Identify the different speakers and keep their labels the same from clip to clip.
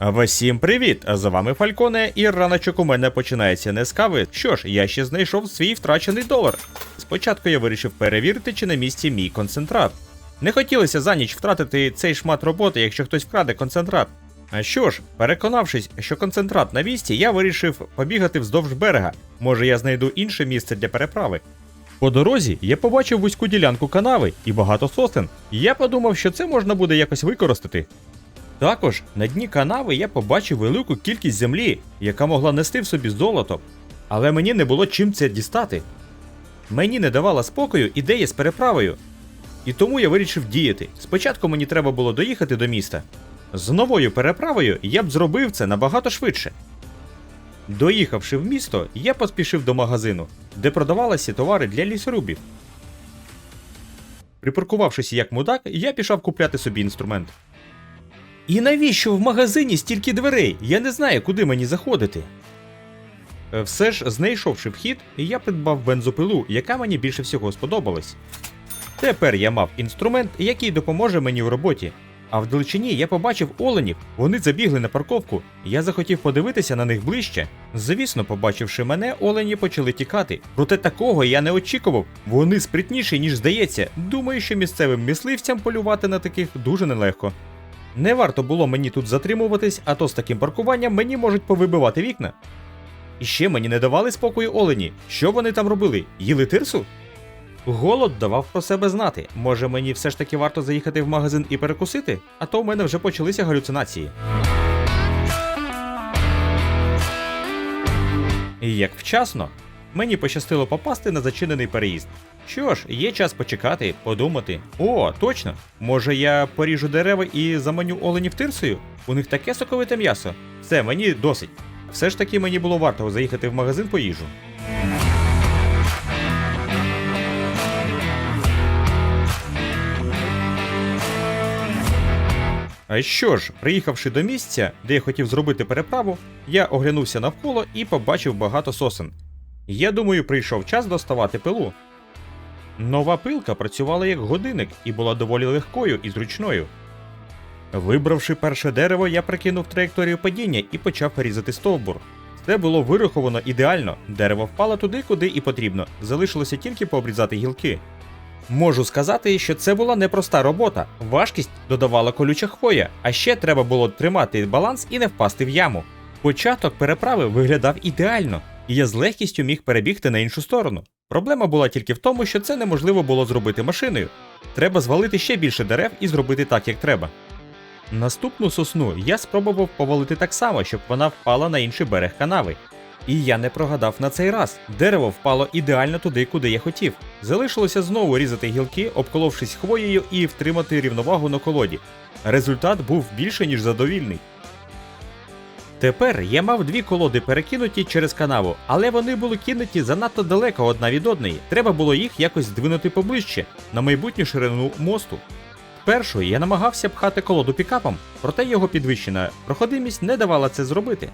Speaker 1: Всім привіт! З вами Фальконе, і раночок у мене починається не з кави. Що ж, я ще знайшов свій втрачений долар. Спочатку я вирішив перевірити, чи на місці мій концентрат. Не хотілося за ніч втратити цей шмат роботи, якщо хтось вкраде концентрат. А що ж, переконавшись, що концентрат на місці, я вирішив побігати вздовж берега. Може, я знайду інше місце для переправи. По дорозі я побачив вузьку ділянку канави і багато сосен. Я подумав, що це можна буде якось використати. Також на дні канави я побачив велику кількість землі, яка могла нести в собі золото. Але мені не було чим це дістати. Мені не давала спокою ідея з переправою. І тому я вирішив діяти. Спочатку мені треба було доїхати до міста. З новою переправою я б зробив це набагато швидше. Доїхавши в місто, я поспішив до магазину, де продавалися товари для лісорубів. Припаркувавшись як мудак, я пішов купляти собі інструмент. І навіщо в магазині стільки дверей? Я не знаю, куди мені заходити. Е, Все ж, знайшовши вхід, я придбав бензопилу, яка мені більше всього сподобалась. Тепер я мав інструмент, який допоможе мені в роботі. А вдалечині я побачив оленів, вони забігли на парковку. Я захотів подивитися на них ближче. Звісно, побачивши мене, олені почали тікати. Проте такого я не очікував. Вони спритніші, ніж здається. Думаю, що місцевим мисливцям полювати на таких дуже нелегко. Не варто було мені тут затримуватись, а то з таким паркуванням мені можуть повибивати вікна. І ще мені не давали спокою олені. Що вони там робили? Їли тирсу? Голод давав про себе знати. Може мені все ж таки варто заїхати в магазин і перекусити? А то в мене вже почалися галюцинації. І як вчасно, мені пощастило попасти на зачинений переїзд. Що ж, є час почекати, подумати. О, точно! Може я поріжу дерева і заманю оленів тирсою? У них таке соковите м'ясо. Все, мені досить. Все ж таки мені було варто заїхати в магазин по їжу. А що ж, приїхавши до місця, де я хотів зробити переправу, я оглянувся навколо і побачив багато сосен. Я думаю, прийшов час доставати пилу. Нова пилка працювала як годинник і була доволі легкою і зручною. Вибравши перше дерево, я прикинув траєкторію падіння і почав різати стовбур. Це було вираховано ідеально, дерево впало туди, куди і потрібно, залишилося тільки пообрізати гілки. Можу сказати, що це була непроста робота. Важкість додавала колюча хвоя, а ще треба було тримати баланс і не впасти в яму. Початок переправи виглядав ідеально, і я з легкістю міг перебігти на іншу сторону. Проблема була тільки в тому, що це неможливо було зробити машиною. Треба звалити ще більше дерев і зробити так, як треба. Наступну сосну я спробував повалити так само, щоб вона впала на інший берег канави. І я не прогадав на цей раз. Дерево впало ідеально туди, куди я хотів. Залишилося знову різати гілки, обколовшись хвоєю і втримати рівновагу на колоді. Результат був більше, ніж задовільний. Тепер я мав дві колоди перекинуті через канаву, але вони були кинуті занадто далеко одна від одної. Треба було їх якось здвинути поближче на майбутню ширину мосту. Спершу я намагався пхати колоду пікапом, проте його підвищена проходимість не давала це зробити.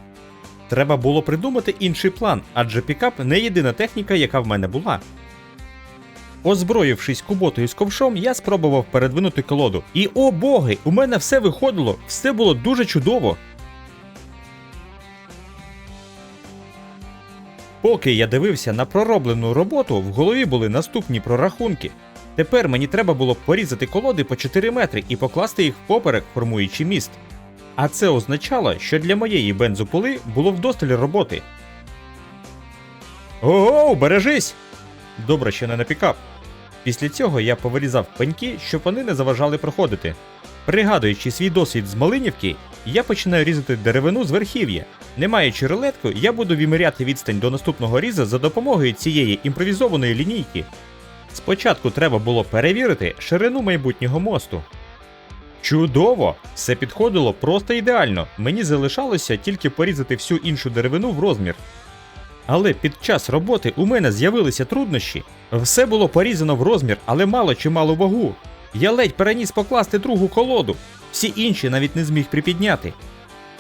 Speaker 1: Треба було придумати інший план, адже пікап не єдина техніка, яка в мене була. Озброївшись куботою з ковшом, я спробував передвинути колоду. І о боги, у мене все виходило, все було дуже чудово. Поки я дивився на пророблену роботу, в голові були наступні прорахунки. Тепер мені треба було порізати колоди по 4 метри і покласти їх впоперек, формуючи міст. А це означало, що для моєї бензопули було вдосталь роботи. Ого, бережись! Добре, що не на пікап. Після цього я повирізав пеньки, щоб вони не заважали проходити. Пригадуючи свій досвід з Малинівки, я починаю різати деревину з верхів'я. Не маючи рулетку, я буду виміряти відстань до наступного різа за допомогою цієї імпровізованої лінійки. Спочатку треба було перевірити ширину майбутнього мосту. Чудово! Все підходило просто ідеально. Мені залишалося тільки порізати всю іншу деревину в розмір. Але під час роботи у мене з'явилися труднощі. Все було порізано в розмір, але мало чи мало вагу. Я ледь переніс покласти другу колоду, всі інші навіть не зміг припідняти.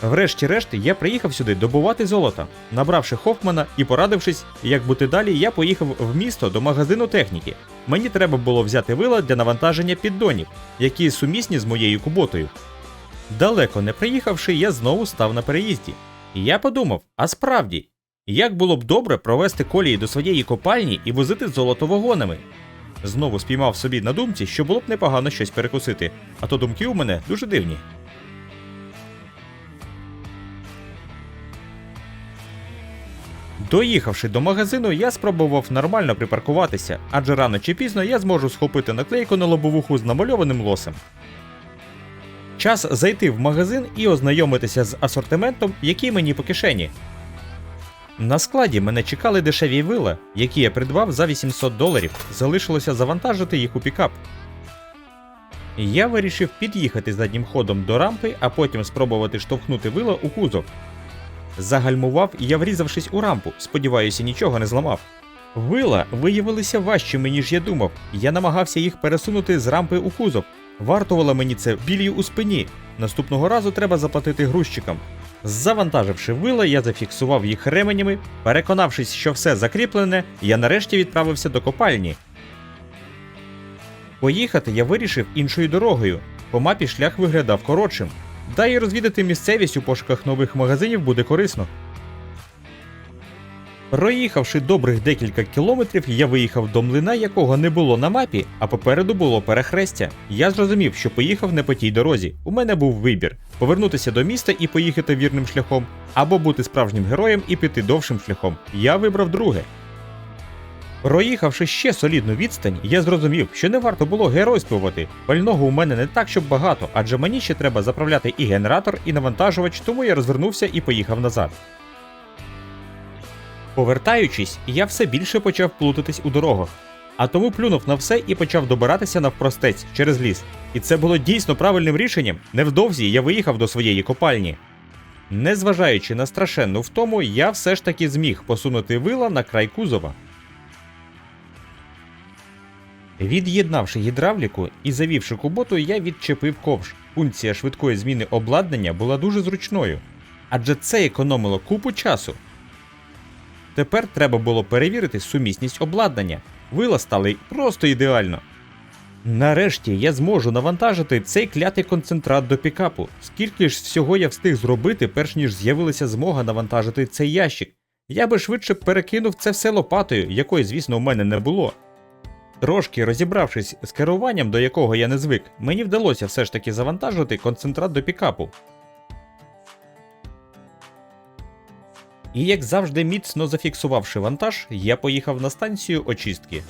Speaker 1: Врешті-решт я приїхав сюди добувати золото. Набравши Хофмана і порадившись, як бути далі, я поїхав в місто до магазину техніки. Мені треба було взяти вила для навантаження піддонів, які сумісні з моєю куботою. Далеко не приїхавши, я знову став на переїзді. І я подумав: а справді, як було б добре провести колії до своєї копальні і возити золото вагонами? Знову спіймав собі на думці, що було б непогано щось перекусити, а то думки у мене дуже дивні. Доїхавши до магазину, я спробував нормально припаркуватися, адже рано чи пізно я зможу схопити наклейку на лобовуху з намальованим лосем. Час зайти в магазин і ознайомитися з асортиментом, який мені по кишені. На складі мене чекали дешеві вила, які я придбав за 800 доларів, залишилося завантажити їх у пікап. Я вирішив під'їхати заднім ходом до рампи, а потім спробувати штовхнути вила у кузов. Загальмував я врізавшись у рампу, сподіваюся, нічого не зламав. Вила виявилися важчими, ніж я думав. Я намагався їх пересунути з рампи у кузов. Вартувало мені це білію у спині. Наступного разу треба заплатити грузчикам. Завантаживши вила, я зафіксував їх ременями. Переконавшись, що все закріплене, я нарешті відправився до копальні. Поїхати я вирішив іншою дорогою. По мапі шлях виглядав коротшим. Да і розвідати місцевість у пошуках нових магазинів буде корисно. Проїхавши добрих декілька кілометрів, я виїхав до млина, якого не було на мапі, а попереду було перехрестя. Я зрозумів, що поїхав не по тій дорозі. У мене був вибір: повернутися до міста і поїхати вірним шляхом, або бути справжнім героєм і піти довшим шляхом. Я вибрав друге. Проїхавши ще солідну відстань, я зрозумів, що не варто було геройствувати. Пального у мене не так, щоб багато, адже мені ще треба заправляти і генератор, і навантажувач, тому я розвернувся і поїхав назад. Повертаючись, я все більше почав плутатись у дорогах, а тому плюнув на все і почав добиратися навпростець через ліс. І це було дійсно правильним рішенням. Невдовзі я виїхав до своєї копальні. Незважаючи на страшенну втому, я все ж таки зміг посунути вила на край кузова. Від'єднавши гідравліку і завівши куботу, я відчепив ковш. Функція швидкої зміни обладнання була дуже зручною, адже це економило купу часу. Тепер треба було перевірити сумісність обладнання. Вила стали просто ідеально. Нарешті я зможу навантажити цей клятий концентрат до пікапу. Скільки ж всього я встиг зробити, перш ніж з'явилася змога навантажити цей ящик. Я би швидше перекинув це все лопатою, якої, звісно, у мене не було. Трошки розібравшись з керуванням, до якого я не звик, мені вдалося все ж таки завантажити концентрат до пікапу. І як завжди, міцно зафіксувавши вантаж, я поїхав на станцію очистки.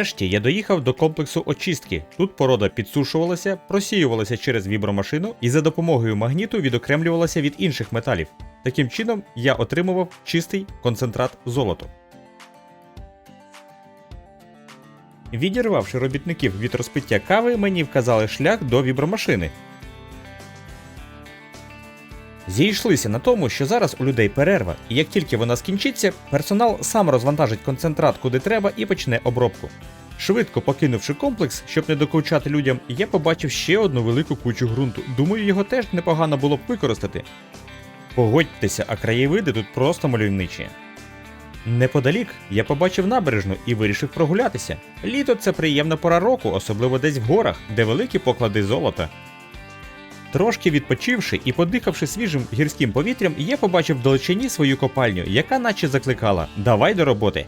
Speaker 1: Нарешті я доїхав до комплексу очистки. Тут порода підсушувалася, просіювалася через вібромашину і за допомогою магніту відокремлювалася від інших металів. Таким чином я отримував чистий концентрат золоту. Відірвавши робітників від розпиття кави, мені вказали шлях до вібромашини. Зійшлися на тому, що зараз у людей перерва, і як тільки вона скінчиться, персонал сам розвантажить концентрат куди треба і почне обробку. Швидко покинувши комплекс, щоб не докучати людям, я побачив ще одну велику кучу ґрунту. Думаю, його теж непогано було б використати. Погодьтеся, а краєвиди тут просто мальовничі. Неподалік я побачив набережну і вирішив прогулятися. Літо це приємна пора року, особливо десь в горах, де великі поклади золота. Трошки відпочивши і подихавши свіжим гірським повітрям, я побачив вдалечині свою копальню, яка наче закликала Давай до роботи.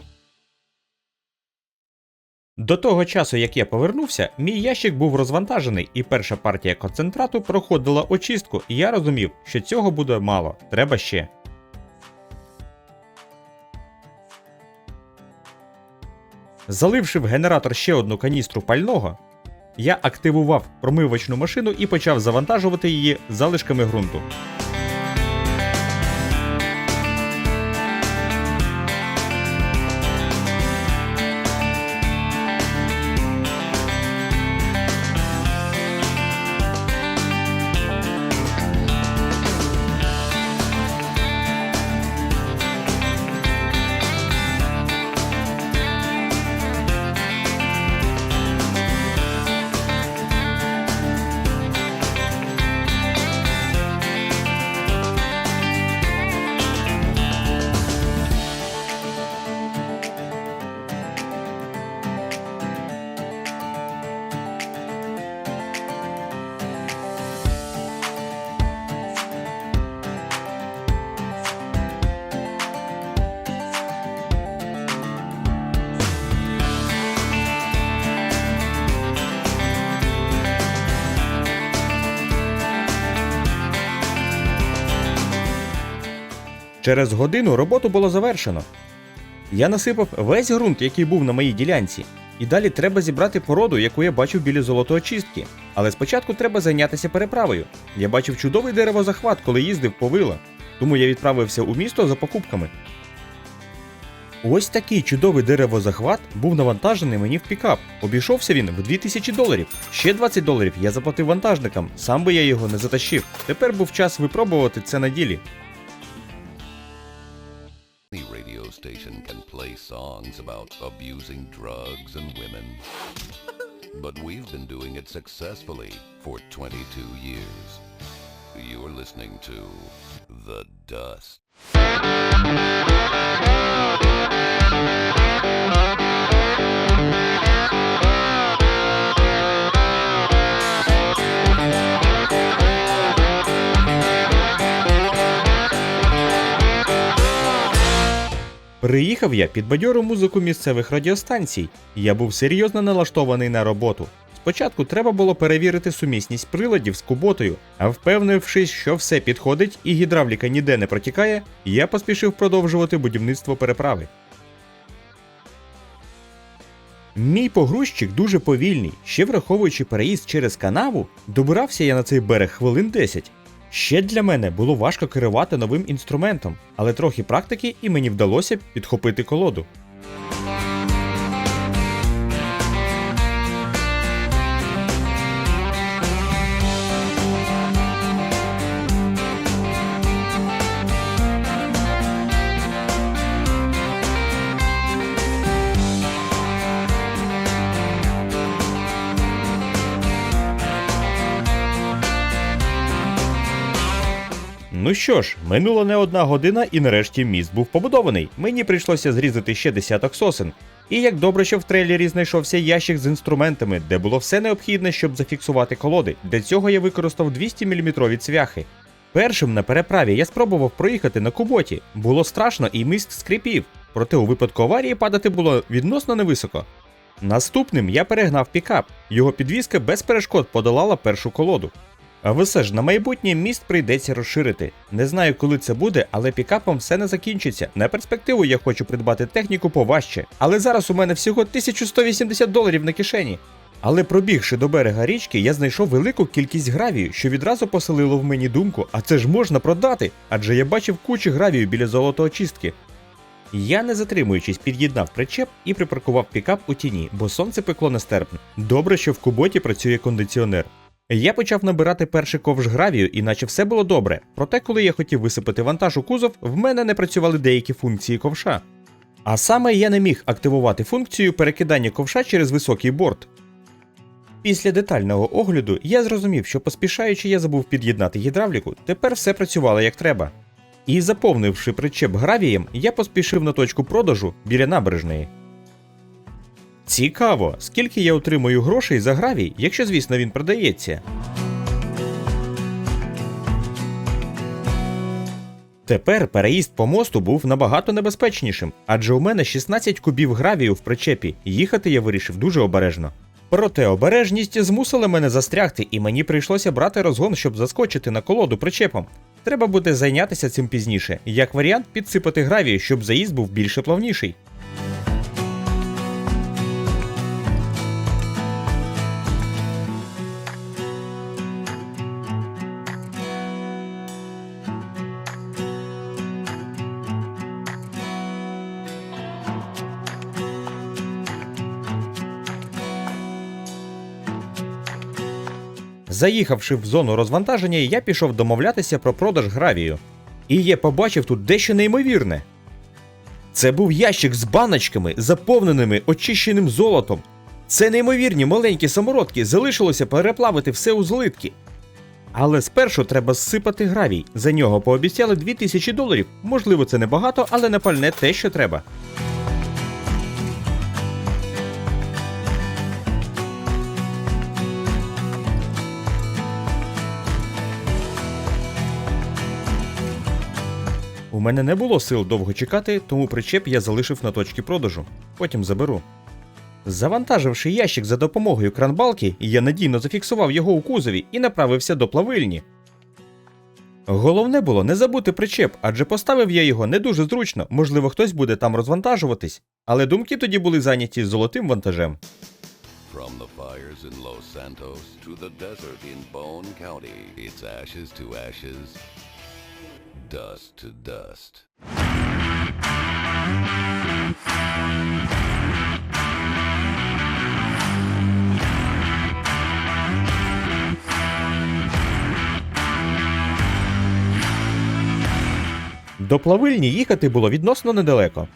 Speaker 1: До того часу, як я повернувся, мій ящик був розвантажений, і перша партія концентрату проходила очистку, і я розумів, що цього буде мало, треба ще. Заливши в генератор ще одну каністру пального, я активував промивочну машину і почав завантажувати її залишками ґрунту. Через годину роботу було завершено. Я насипав весь ґрунт, який був на моїй ділянці, і далі треба зібрати породу, яку я бачив біля золотоочистки. Але спочатку треба зайнятися переправою. Я бачив чудовий деревозахват, коли їздив по вила, тому я відправився у місто за покупками. Ось такий чудовий деревозахват був навантажений мені в пікап. Обійшовся він в 2000 доларів. Ще 20 доларів я заплатив вантажникам, сам би я його не затащив. Тепер був час випробувати це на ділі.
Speaker 2: Station can play songs about abusing drugs and women. But we've been doing it successfully for 22 years. You're listening to The Dust.
Speaker 1: Приїхав я під бадьору музику місцевих радіостанцій. Я був серйозно налаштований на роботу. Спочатку треба було перевірити сумісність приладів з куботою, а впевнившись, що все підходить і гідравліка ніде не протікає, я поспішив продовжувати будівництво переправи. Мій погрузчик дуже повільний, ще враховуючи переїзд через канаву, добирався я на цей берег хвилин 10. Ще для мене було важко керувати новим інструментом, але трохи практики і мені вдалося підхопити колоду. Ну що ж, минула не одна година, і нарешті міст був побудований. Мені прийшлося зрізати ще десяток сосен. І як добре, що в трейлері знайшовся ящик з інструментами, де було все необхідне, щоб зафіксувати колоди. Для цього я використав 200 мм цвяхи. Першим на переправі я спробував проїхати на куботі. Було страшно і міст скрипів, проте у випадку аварії падати було відносно невисоко. Наступним я перегнав пікап. Його підвізка без перешкод подолала першу колоду. Все ж на майбутнє міст прийдеться розширити. Не знаю, коли це буде, але пікапом все не закінчиться. На перспективу я хочу придбати техніку поважче. Але зараз у мене всього 1180 доларів на кишені. Але пробігши до берега річки, я знайшов велику кількість гравію, що відразу поселило в мені думку, а це ж можна продати, адже я бачив кучу гравію біля золотоочистки. Я, не затримуючись, під'єднав причеп і припаркував пікап у тіні, бо сонце пекло нестерпно. Добре, що в куботі працює кондиціонер. Я почав набирати перший ковш гравію, і наче все було добре. Проте, коли я хотів висипати вантаж у кузов, в мене не працювали деякі функції ковша. А саме я не міг активувати функцію перекидання ковша через високий борт. Після детального огляду я зрозумів, що поспішаючи я забув під'єднати гідравліку, тепер все працювало як треба. І заповнивши причеп гравієм, я поспішив на точку продажу біля набережної. Цікаво, скільки я отримую грошей за гравій, якщо, звісно, він продається. Тепер переїзд по мосту був набагато небезпечнішим, адже у мене 16 кубів гравію в причепі, їхати я вирішив дуже обережно. Проте обережність змусила мене застрягти, і мені прийшлося брати розгон, щоб заскочити на колоду причепом. Треба буде зайнятися цим пізніше, як варіант підсипати гравію, щоб заїзд був більше плавніший. Заїхавши в зону розвантаження, я пішов домовлятися про продаж гравію. І я побачив тут дещо неймовірне. Це був ящик з баночками, заповненими очищеним золотом. Це неймовірні маленькі самородки, залишилося переплавити все у злитки. Але спершу треба зсипати гравій. За нього пообіцяли 2000 доларів. Можливо, це небагато, але на пальне те, що треба. Мене не було сил довго чекати, тому причеп я залишив на точці продажу. Потім заберу. Завантаживши ящик за допомогою кранбалки, я надійно зафіксував його у кузові і направився до плавильні. Головне було не забути причеп, адже поставив я його не дуже зручно, можливо, хтось буде там розвантажуватись. Але думки тоді були зайняті золотим вантажем.
Speaker 2: From the fires in Los Santos to the desert in Bone County, it's ashes to ashes, dust to dust.
Speaker 1: До плавильні їхати було відносно недалеко.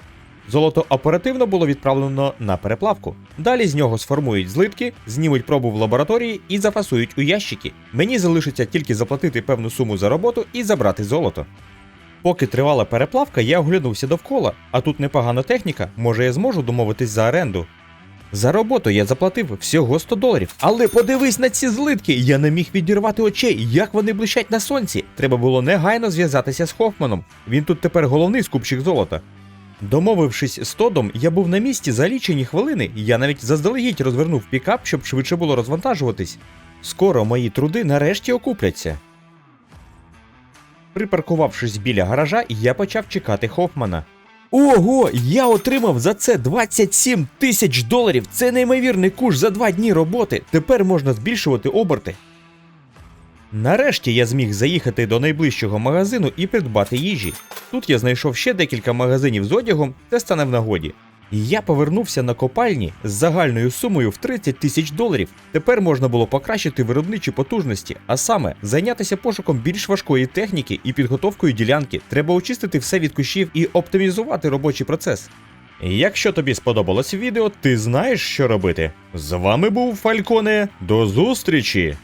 Speaker 1: Золото оперативно було відправлено на переплавку. Далі з нього сформують злитки, знімуть пробу в лабораторії і зафасують у ящики. Мені залишиться тільки заплатити певну суму за роботу і забрати золото. Поки тривала переплавка, я оглянувся довкола, а тут непогана техніка, може я зможу домовитись за оренду. За роботу я заплатив всього 100 доларів. Але подивись на ці злитки, я не міг відірвати очей, як вони блищать на сонці. Треба було негайно зв'язатися з Хофманом. Він тут тепер головний скупщик золота. Домовившись з Тодом, я був на місці за лічені хвилини, я навіть заздалегідь розвернув пікап, щоб швидше було розвантажуватись. Скоро мої труди нарешті окупляться. Припаркувавшись біля гаража, я почав чекати Хофмана. Ого, я отримав за це 27 тисяч доларів. Це неймовірний куш за два дні роботи. Тепер можна збільшувати оберти. Нарешті я зміг заїхати до найближчого магазину і придбати їжі. Тут я знайшов ще декілька магазинів з одягом, це стане в нагоді. Я повернувся на копальні з загальною сумою в 30 тисяч доларів. Тепер можна було покращити виробничі потужності, а саме зайнятися пошуком більш важкої техніки і підготовкою ділянки. Треба очистити все від кущів і оптимізувати робочий процес. Якщо тобі сподобалось відео, ти знаєш, що робити. З вами був Фальконе. До зустрічі!